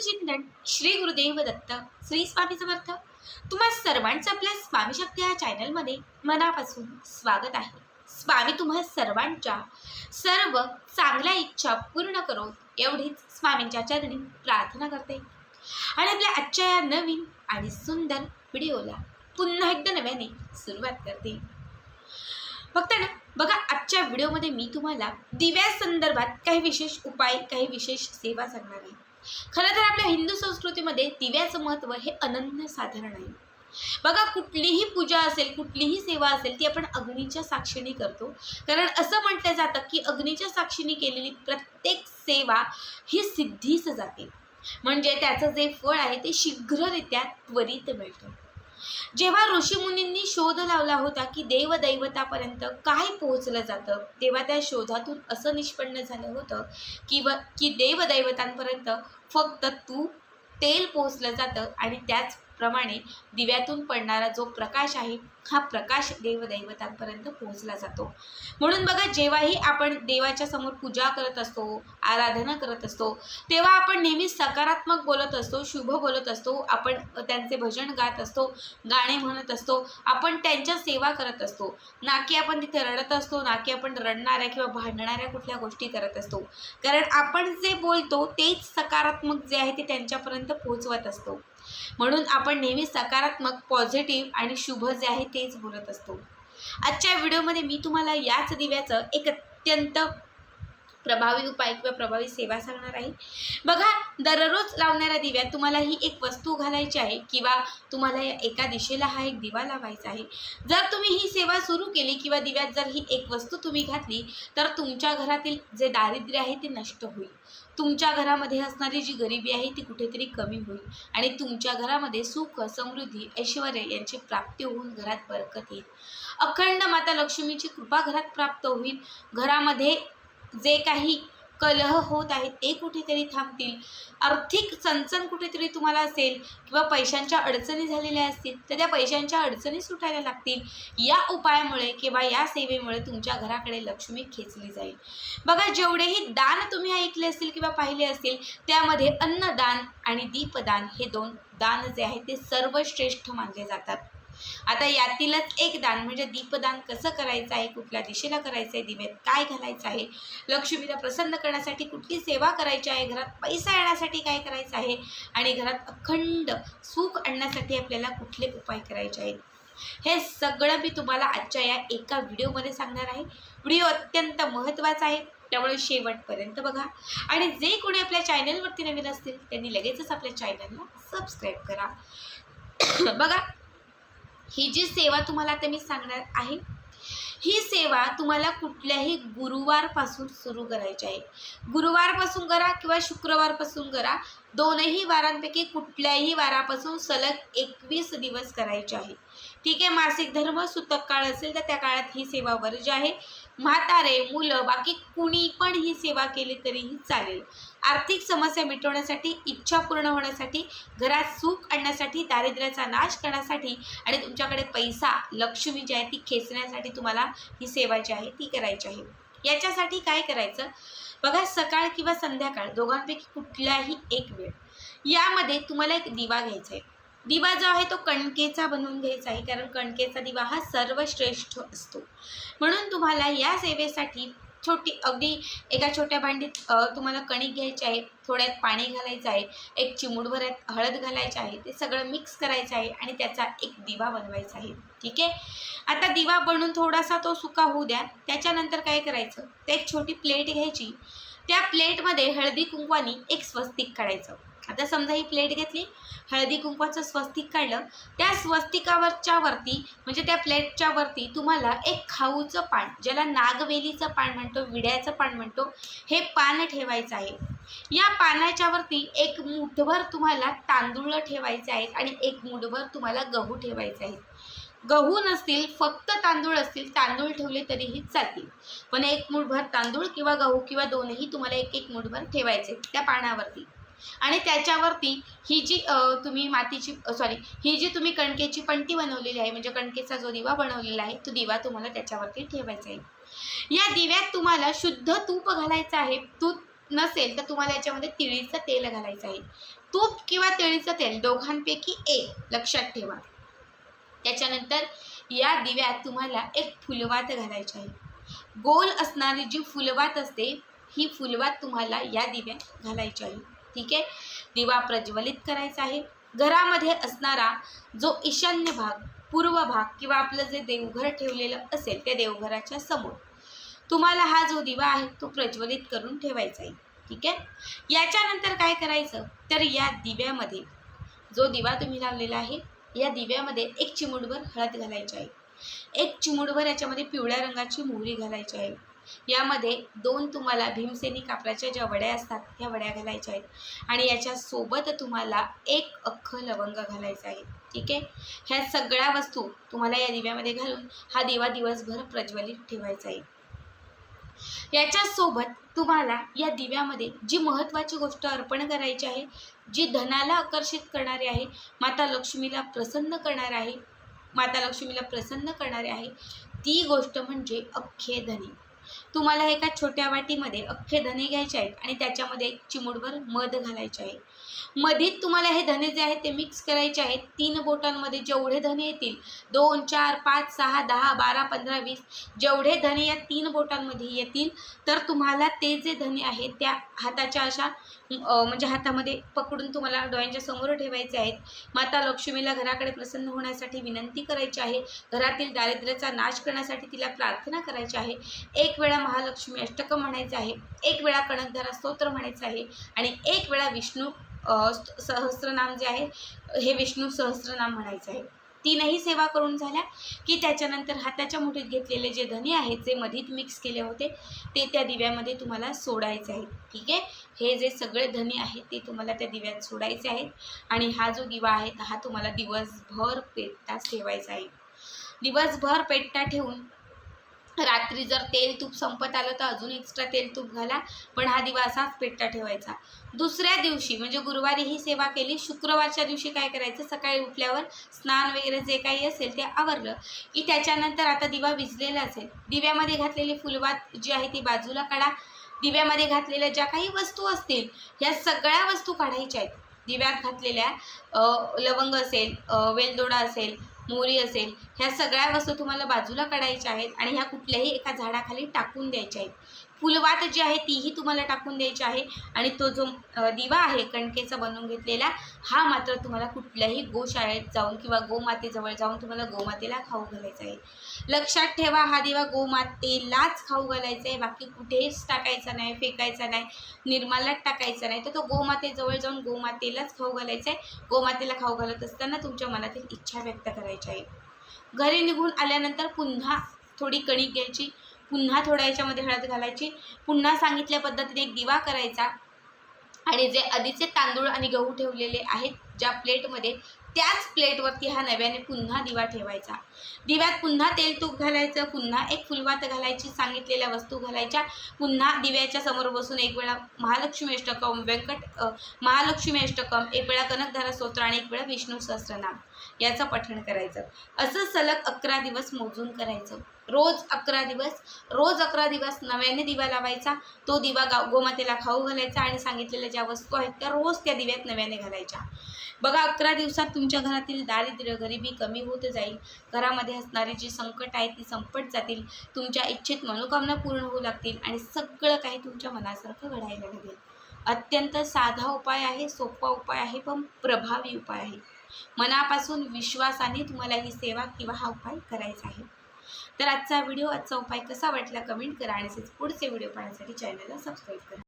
चिंतन श्री गुरुदेव दत्त श्री स्वामी समर्थ. तुम्हा सर्वांचं आपल्या स्वामी शक्ती या चॅनलमध्ये मनापासून स्वागत आहे. स्वामी तुम्हा सर्वांच्या सर्व चांगल्या इच्छा पूर्ण करो एवढीच स्वामींच्या चरणी प्रार्थना करते. आणि आपल्या आजच्या या नवीन आणि सुंदर व्हिडिओला पुन्हा एकदा नव्याने सुरुवात करते. फक्त ना बघा आजच्या व्हिडिओमध्ये मी तुम्हाला दिव्या संदर्भात काही विशेष उपाय काही विशेष सेवा सांगणार आहे. खरं तर आपल्या हिंदू संस्कृतीमध्ये दिव्याचं महत्त्व हे अनन्य साधारण आहे. बघा कुठलीही पूजा असेल कुठलीही सेवा असेल ती आपण अग्नीच्या साक्षीने करतो. कारण असं म्हटलं जातं की अग्नीच्या साक्षीने केलेली प्रत्येक सेवा ही सिद्धीस जाते. म्हणजे त्याचं जे फळ आहे ते शीघ्ररित्या त्वरित मिळतं. जेव्हा ऋषीमुनींनी शोध लावला होता की देवदैवतापर्यंत काय पोहोचलं जातं तेव्हा त्या शोधातून असं निष्पन्न झालं होतं की व की देवदैवतांपर्यंत फक्त तू तेल पोहोचलं जातं आणि त्याचप्रमाणे दिव्यातून पडणारा जो प्रकाश आहे हा प्रकाश देवदैवतांपर्यंत पोहोचला जातो. म्हणून बघा जेव्हाही आपण देवाच्या समोर पूजा करत असतो आराधना करत असतो तेव्हा आपण नेहमी सकारात्मक बोलत असतो शुभ बोलत असतो आपण त्यांचे भजन गात असतो गाणे म्हणत असतो आपण त्यांच्या सेवा करत असतो. ना की आपण तिथे रडत असतो ना की आपण रडणाऱ्या किंवा भांडणाऱ्या कुठल्या गोष्टी करत असतो. कारण आपण जे बोलतो तेच सकारात्मक जे आहे ते त्यांच्यापर्यंत पोहोचवत असतो. म्हणून आपण नेहमी सकारात्मक पॉझिटिव्ह आणि शुभ जे आहे तेच बोलत असतो. आजच्या व्हिडिओमध्ये मी तुम्हाला याच दिव्याचं एक अत्यंत प्रभावी उपाय किंवा प्रभावी सेवा सांगणार आहे. बघा दररोज लावणाऱ्या दिव्यात तुम्हाला ही एक वस्तू घालायची आहे किंवा तुम्हाला या एका दिशेला हा एक दिवा लावायचा आहे. जर तुम्ही ही सेवा सुरू केली किंवा दिव्यात जर ही एक वस्तू तुम्ही घातली तर तुमच्या घरातील जे दारिद्र्य आहे ते नष्ट होईल. तुमच्या घरामध्ये असणारी जी गरिबी आहे ती कुठेतरी कमी होईल आणि तुमच्या घरामध्ये सुख समृद्धी ऐश्वर यांची प्राप्ती होऊन घरात बरकत येईल. अखंड माता लक्ष्मीची कृपा घरात प्राप्त होईल. घरामध्ये जे काही कलह होत आहेत ते कुठेतरी थांबतील. आर्थिक चणचण कुठेतरी तुम्हाला असेल किंवा पैशांच्या अडचणी झालेल्या असतील तर त्या पैशांच्या अडचणी सुटायला लागतील. या उपायामुळे किंवा या सेवेमुळे तुमच्या घराकडे लक्ष्मी खेचली जाईल. बघा जेवढेही दान तुम्ही ऐकले असतील किंवा पाहिले असतील त्यामध्ये अन्नदान आणि दीपदान हे दोन दान जे आहे ते सर्वश्रेष्ठ मानले जातात. आता यातीलच एक दान म्हणजे दीपदान कसं करायचं आहे कुठल्या दिशेला करायचं आहे दिव्यात काय घालायचं आहे लक्ष्मीला प्रसन्न करण्यासाठी कुठली सेवा करायची आहे घरात पैसा येण्यासाठी काय करायचं आहे आणि घरात अखंड सुख आणण्यासाठी आपल्याला कुठले उपाय करायचे आहेत? हे सगळं मी तुम्हाला आजच्या या एका व्हिडिओमध्ये सांगणार आहे. व्हिडिओ अत्यंत महत्त्वाचा आहे त्यामुळे शेवटपर्यंत बघा. आणि जे कोणी आपल्या चॅनलवरती नवीन असतील त्यांनी लगेचच आपल्या चॅनलला सबस्क्राईब करा. बघा ही जी सेवा तुम्हाला आता मी सांगणार आहे ही सेवा तुम्हाला कुठल्याही गुरुवारपासून सुरू करायची आहे. गुरुवारपासून करा किंवा शुक्रवारपासून करा दोनही वारांपैकी कुठल्याही वारापासून सलग एकवीस दिवस करायचे आहे. ठीक आहे मासिक धर्म सुतक काळ असेल तर त्या काळात ही सेवा वर्ज आहे. म्हातारे मुलं बाकी कुणी पण ही सेवा केली तरीही चालेल. आर्थिक समस्या मिटवण्यासाठी इच्छा पूर्ण होण्यासाठी घरात सुख आणण्यासाठी दारिद्र्याचा नाश करण्यासाठी आणि तुमच्याकडे पैसा लक्ष्मी जी आहे ती खेचण्यासाठी तुम्हाला ही सेवा जी आहे ती करायची आहे. याच्यासाठी काय करायचं? बघा सकाळ किंवा संध्याकाळ दोघांपैकी कुठलाही एक वेळ. यामध्ये तुम्हाला एक दिवा घ्यायचा आहे. दिवा जो आहे तो कणकेचा बनवून घ्यायचा आहे कारण कणकेचा दिवा हा सर्वश्रेष्ठ असतो. म्हणून तुम्हाला या सेवेसाठी छोटी अगदी एका छोट्या भांडीत तुम्हाला कणिक घ्यायची आहे थोड्यात पाणी घालायचं आहे एक चिमूटभर हळद घालायची आहे ते सगळं मिक्स करायचं आहे आणि त्याचा एक दिवा बनवायचा आहे. ठीक आहे? आता दिवा बनून थोडासा तो सुका होऊ द्या त्याच्यानंतर काय करायचं? ते एक छोटी प्लेट घ्यायची. त्या प्लेटमध्ये हळदी कुंकवानी एक स्वस्तिक काढायचं. आता समजा ही प्लेट घेतली हळदी कुंकवाचं स्वस्तिक काढलं त्या स्वस्तिकावरच्या वरती म्हणजे त्या प्लेटच्या वरती तुम्हाला एक खाऊचं पान ज्याला नागवेलीचं पान म्हणतो विड्याचं पान म्हणतो हे पान ठेवायचं आहे. या पानाच्या वरती एक मुठभर तुम्हाला तांदूळ ठेवायचे आहेत आणि एक मुठभर तुम्हाला गहू ठेवायचे आहेत. गहू नसतील फक्त तांदूळ असतील तांदूळ ठेवले तरीही चालतील. पण एक मुठभर तांदूळ किंवा गहू किंवा दोनही तुम्हाला एक एक मुठभर ठेवायचे त्या पानावरती. आणि त्याच्यावरती ही जी तुम्ही मातीची सॉरी ही जी तुम्ही कणकेची पंटी बनवलेली आहे म्हणजे कणकेचा जो दिवा बनवलेला आहे तो दिवा तुम्हाला त्याच्यावरती ठेवायचा आहे. या दिव्यात तुम्हाला शुद्ध तूप घालायचं आहे. तूप नसेल तर तुम्हाला याच्यामध्ये तिळीचं तेल घालायचं आहे. तूप किंवा तिळीचं तेल दोघांपैकी एक लक्षात ठेवा. त्याच्यानंतर या दिव्यात तुम्हाला एक फुलवात घालायची आहे. गोल असणारी जी फुलवात असते ही फुलवात तुम्हाला या दिव्यात घालायची आहे. ठीक आहे? दिवा प्रज्वलित करायचा आहे. घरामध्ये असणारा जो ईशान्य भाग पूर्व भाग किंवा आपलं जे देवघर ठेवलेलं असेल त्या देवघराच्या समोर. तुम्हाला हा जो दिवा आहे तो प्रज्वलित करून ठेवायचा आहे. ठीक आहे? याच्यानंतर काय करायचं? तर या दिव्यामध्ये जो दिवा तुम्ही लावलेला आहे या दिव्यामध्ये एक चिमूटभर हळद घालायची आहे. एक चिमूटभर याच्यामध्ये पिवळ्या रंगाची मोहरी घालायची आहे. यामध्ये दोन तुम्हाला भीमसेनी कापडाच्या ज्या वड्या असतात त्या वड्या घालायच्या आहेत. आणि याच्यासोबत तुम्हाला एक अख्खं लवंग घालायचं आहे. ठीक आहे? ह्या सगळ्या वस्तू तुम्हाला या दिव्यामध्ये घालून हा दिवा दिवसभर प्रज्वलित ठेवायचा आहे. याच्यासोबत तुम्हाला या दिव्यामध्ये जी महत्त्वाची गोष्ट अर्पण करायची आहे जी धनाला आकर्षित करणारी आहे माता लक्ष्मीला प्रसन्न करणार आहे माता लक्ष्मीला प्रसन्न करणारे आहे ती गोष्ट म्हणजे अख्खे धने. तुम्हाला एका छोट्या वाटीमध्ये अख्खे धने घ्यायचे आहेत आणि त्याच्यामध्ये एक चिमूटभर मध घालायचे आहे. मधीत तुम्हाला हे धने जे आहेत ते मिक्स करायचे आहेत. तीन बोटांमध्ये जेवढे धने येतील दोन चार पाच सहा दहा बारा पंधरा वीस जेवढे धने या तीन बोटांमध्ये येतील तर तुम्हाला ते जे धने आहेत त्या हाताच्या अशा म्हणजे हातामध्ये पकडून तुम्हाला डोळ्यांच्या समोर ठेवायचे आहेत. माता लक्ष्मीला घराकडे प्रसन्न होण्यासाठी विनंती करायची आहे. घरातील दारिद्र्याचा नाश करण्यासाठी तिला प्रार्थना करायची आहे. एक वेळा महालक्ष्मी अष्टकं म्हणायचं आहे एक वेळा कणकधारा स्तोत्र म्हणायचं आहे आणि एक वेळा विष्णू सहस्रनाम जे आहे हे विष्णू सहस्रनाम म्हणायचं आहे. तीनही सेवा करून झाल्या की त्याच्यानंतर हाताच्या मुठीत घेतलेले जे धने आहेत जे मधीत मिक्स केले होते ते त्या दिव्यामध्ये तुम्हाला सोडायचे आहेत. ठीक आहे? हे जे सगळे धने आहेत ते तुम्हाला त्या दिव्यात सोडायचे आहेत आणि हा जो दिवा आहे हा तुम्हाला दिवसभर पेटता ठेवायचा आहे. दिवसभर पेटता ठेवून रात्री जर तेल तूप संपत आलं तर अजून एक्स्ट्रा तेल तूप घाला पण हा दिवा असाच पेटता ठेवायचा. दुसऱ्या दिवशी म्हणजे गुरुवारी ही सेवा केली शुक्रवारच्या दिवशी काय करायचं? सकाळी उठल्यावर स्नान वगैरे जे काही असेल ते आवरलं. की त्याच्यानंतर आता दिवा विजलेला असेल. दिव्यामध्ये घातलेली फुलवात जी आहे ती बाजूला काढा. दिव्यामध्ये घातलेल्या ज्या काही वस्तू असतील ह्या सगळ्या वस्तू काढायच्या आहेत. दिव्यात घातलेल्या लवंग असेल वेलदोडा असेल मोहरी असेल ह्या सगळ्या वस्तू तुम्हाला बाजूला काढायच्या आहेत आणि ह्या कुठल्याही एका झाडाखाली टाकून द्यायच्या आहेत. फुलवात जी आहे तीही तुम्हाला टाकून द्यायची आहे. आणि तो जो दिवा आहे कणकेचा बनवून घेतलेला हा मात्र तुम्हाला कुठल्याही गोशाळेत जाऊन किंवा गोमातेजवळ जाऊन तुम्हाला गोमातेला खाऊ घालायचा आहे. लक्षात ठेवा हा दिवा गोमातेलाच खाऊ घालायचा आहे. बाकी कुठेच टाकायचा नाही फेकायचा नाही निर्माल्यात टाकायचा नाही. तर तो गोमातेजवळ जाऊन गोमातेलाच खाऊ घालायचा आहे. गोमातेला खाऊ घालत असताना तुमच्या मनातील इच्छा व्यक्त करायची आहे. घरी निघून आल्यानंतर पुन्हा थोडी कणिक घ्यायची. पुन्हा थोड्या याच्यामध्ये हळद घालायची. पुन्हा सांगितल्या पद्धतीने एक दिवा करायचा. आणि जे आधीचे तांदूळ आणि गहू ठेवलेले आहेत ज्या प्लेटमध्ये त्याच प्लेटवरती हा नव्याने पुन्हा दिवा ठेवायचा. दिव्यात पुन्हा तेल तूप घालायचं पुन्हा एक फुलवात घालायची सांगितलेल्या वस्तू घालायच्या. पुन्हा दिव्याच्या समोर बसून एक वेळा महालक्ष्मी अष्टकम व्यंकट महालक्ष्मी अष्टकम एक वेळा कनकधारा स्तोत्र आणि एक वेळा विष्णू सहस्रनाम. याचं पठण करायचं. असं सलग अकरा दिवस मोजून करायचं. रोज अकरा दिवस रोज अकरा दिवस नव्याने दिवा लावायचा. तो दिवा गाव गोमातेला खाऊ घालायचा आणि सांगितलेल्या ज्या वस्तू आहेत त्या रोज त्या दिव्यात नव्याने घालायच्या. बघा अकरा दिवसात तुमच्या घरातील दारिद्र्य गरिबी कमी होत जाईल. घरामध्ये असणारी जी संकट आहेत ती संपट जातील. तुमच्या इच्छित मनोकामना पूर्ण होऊ लागतील आणि सगळं काही तुमच्या मनासारखं घडायला लागेल. अत्यंत साधा उपाय आहे सोपा उपाय आहे पण प्रभावी उपाय आहे. मनापासून विश्वासाने तुम्हाला ही सेवा किंवा हा उपाय करायचा आहे. तर आजचा व्हिडिओ आजचा उपाय कसा वाटला कमेंट करा आणि पुढचे व्हिडिओ पाहण्यासाठी चॅनलला सबस्क्राईब करा.